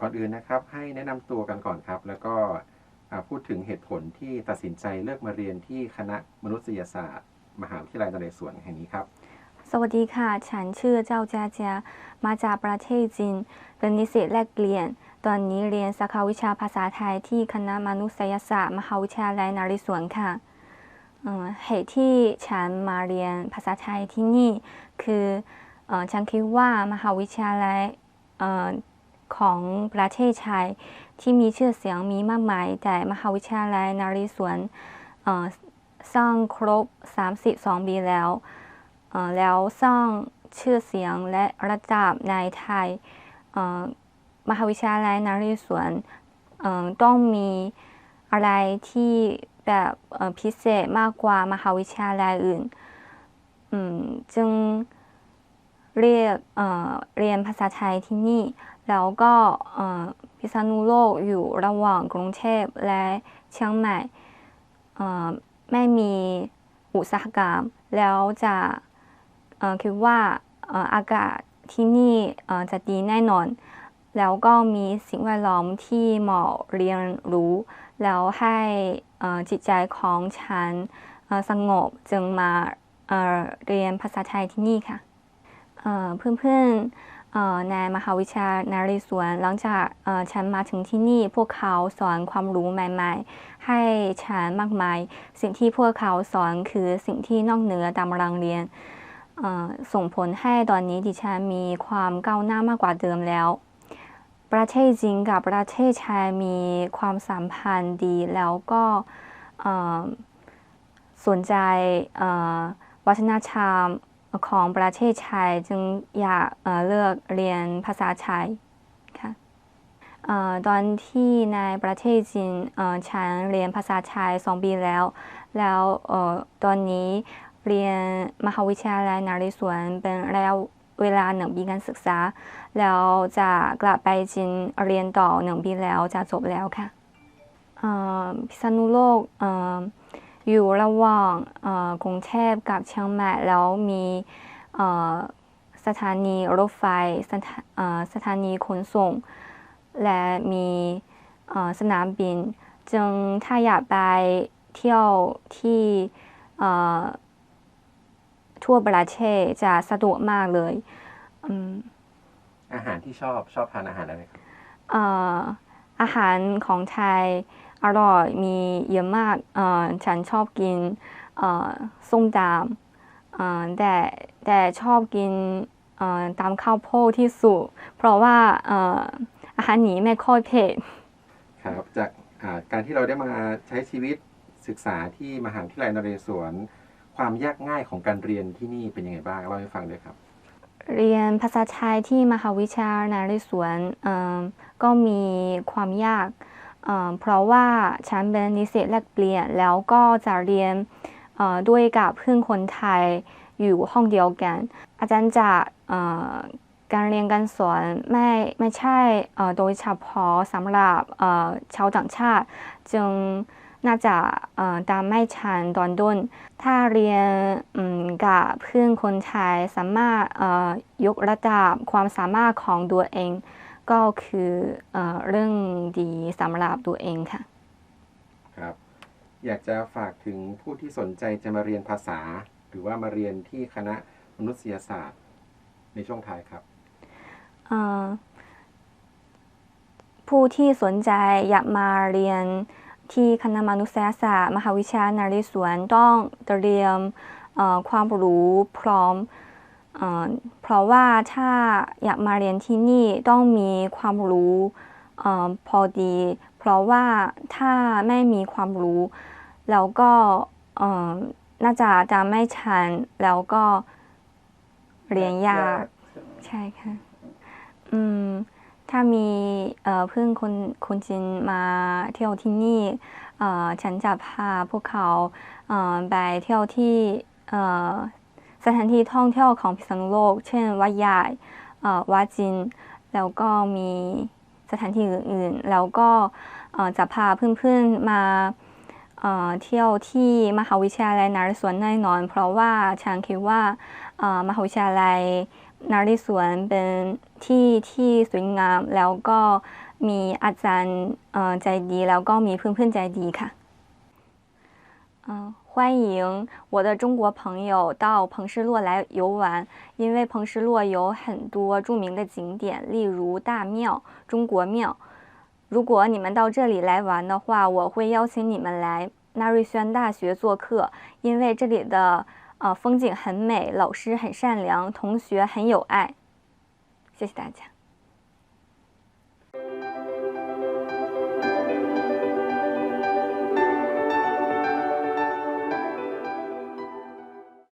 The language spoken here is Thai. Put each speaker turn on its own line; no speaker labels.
ก่อนอื่นนะครับให้แนะนำตัวกันก่อนครับ แล้วก็พูดถึงเหตุผลที่ตัดสินใจเลือกมาเรียนที่คณะมนุษยศาสตร์ มหาวิทยาลัยนเรศวรแห่งนี้ครับ
สวัสดีค่ะ ฉันชื่อเจ้าจ้าจามาจากประเทศจีน เป็นนิสิตแลกเรียน ตอนนี้เรียนสาขาวิชาภาษาไทยที่คณะมนุษยศาสตร์ มหาวิทยาลัยนเรศวรค่ะเหตุที่ฉันมาเรียนภาษาไทยที่นี่ คืออฉันคิดว่ามหาวิทยาลัย ของประเทศไทยที่มีชื่อเสียงมีมากมายแต่มหาวิทยาลัยนเรศวรเอ่อสร้างครบ 32 ปีแล้ว แล้วสร้างชื่อเสียงและระดับในไทยมหาวิทยาลัยนเรศวรเอ่อต้องมีอะไรที่แบบพิเศษมากกว่ามหาวิทยาลัยอื่นจึงเรียกเเรียนภาษาไทยที่นี่ แล้วก็พิษณุโลกอยู่ระหว่างกรุงเทพและเชียงใหม่ไม่มีอุตสาหกรรม แล้วจะคิดว่าอากาศที่นี่จะดีแน่นอน แล้วก็มีสิ่งแวดล้อมที่เหมาะเรียนรู้ แล้วให้จิตใจของฉันสงบจึงมาเรียนภาษาไทยที่นี่ค่ะเอ่อเพื่อนๆ ในมหาวิทยาลัยนเรศวรหลังจากฉันมาถึงที่นี่พวกเขาสอนความรู้ใหม่ๆ ให้ฉันมากมาย สิ่งที่พวกเขาสอนคือสิ่งที่นอกเหนือตามรังเรียนส่งผลให้ตอนนี้ดิฉันมีความก้าวหน้ามากกว่าเดิมแล้ว ประเทศจีนกับประเทศไทยมีความสัมพันธ์ดีแล้วก็สนใจวัฒนธรรม ของประเทศไทยจึงอยากเเลือกเรียนภาษาไทยค่ะออตอนที่ในประเทศจีนฉันเรียนภาษาไทยสองปีแล้ว แล้วออตอนนี้เรียนมหาวิทยาลัยนเรศวรเป็นระยะเวลาหนึ่งปีการศึกษา แล้วจะกลับไปจีนเรียนต่อหนึ่งปีแล้วจะจบแล้วค่ะพิษณุโลก อ่ออยู่ระหว่างเอ่อกรุงเทพกับเชียงใหม่แล้วมีเอ่อสถานีรถไฟสถาเอ่อสถานีขนส่ง และมีเอ่อสนามบิน จึงถ้าอยากไปเที่ยวที่เอ่อทั่วประเทศจะสะดวกมากเลยอืม
อาหารที่ชอบชอบทานอาหารอะไรครับ
เอ่ออาหารของไทย อร่อยมีเยอะมากเอ่อฉันชอบกินเอ่อส้มตำเอ่อแต่แต่ชอบกินเอ่อตำข้าวโพดที่สุดเพราะว่าเอ่ออาหารนี้ไม่ค่อยเผ็ด
ครับจากอ่าการที่เราได้มาใช้ชีวิตศึกษาที่มหาวิทยาลัยนเรศวร ความยากง่ายของการเรียนที่นี่เป็นยังไงบ้างเล่าให้ฟังด้วยครับ
เรียนภาษาไทยที่มหาวิทยาลัยนเรศวรเอ่อก็มีความยาก เพราะว่าฉันเป็นนิสิตแลกเปลี่ยน แล้วก็จะเรียนด้วยกับเพื่อนคนไทยอยู่ห้องเดียวกัน อาจารย์จะการเรียนการสอนไม่ไม่ใช่โดยเฉพาะสำหรับชาวต่างชาติ จึงน่าจะตามไม่ชันตอนต้น ถ้าเรียนกับเพื่อนคนไทยสามารถยกระดับความสามารถของตัวเอง ก็คือเอ่อเรื่องดีสำหรับตัวเองค่ะ
ครับ อยากจะฝากถึงผู้ที่สนใจจะมาเรียนภาษา หรือว่ามาเรียนที่คณะมนุษยศาสตร์ ในช่วงท้ายครับ
เอ่อผู้ที่สนใจอยากมาเรียนที่คณะมนุษยศาสตร์ มหาวิทยาลัยนเรศวรต้องเตรียมเอ่อความรู้พร้อม เอ่อเพราะว่าถ้าอยากมาเรียนที่นี่ต้องมีความรู้เอ่อพอดี เพราะว่าถ้าไม่มีความรู้แล้วก็เอ่อน่าจะจะไม่ชันแล้วก็เรียนยากใช่ค่ะอืมถ้ามีเอ่อเพื่อนคนคนจีนมาเที่ยวที่นี่เอ่อฉันจะพาพวกเขาเอ่อไปเที่ยวที่เอ่อ สถานที่ท่องเที่ยวของพิษณุโลก เช่นวัดใหญ่วัดจีนแล้วก็มีสถานที่อื่นๆ แล้วก็จะพาเพื่อนๆมาเที่ยวที่มหาวิทยาลัยนเรศวรแน่นอน เพราะว่าฉันคิดว่ามหาวิทยาลัยนาริสวนเป็นที่ที่สวยงาม แล้วก็มีอาจารย์ใจดี แล้วก็มีเพื่อนๆใจดีค่ะ， 欢迎我的中国朋友到彭师洛来游玩，因为彭师洛有很多著名的景点，例如大庙、中国庙。如果你们到这里来玩的话，我会邀请你们来纳瑞轩大学做客，因为这里的呃风景很美，老师很善良，同学很有爱。谢谢大家。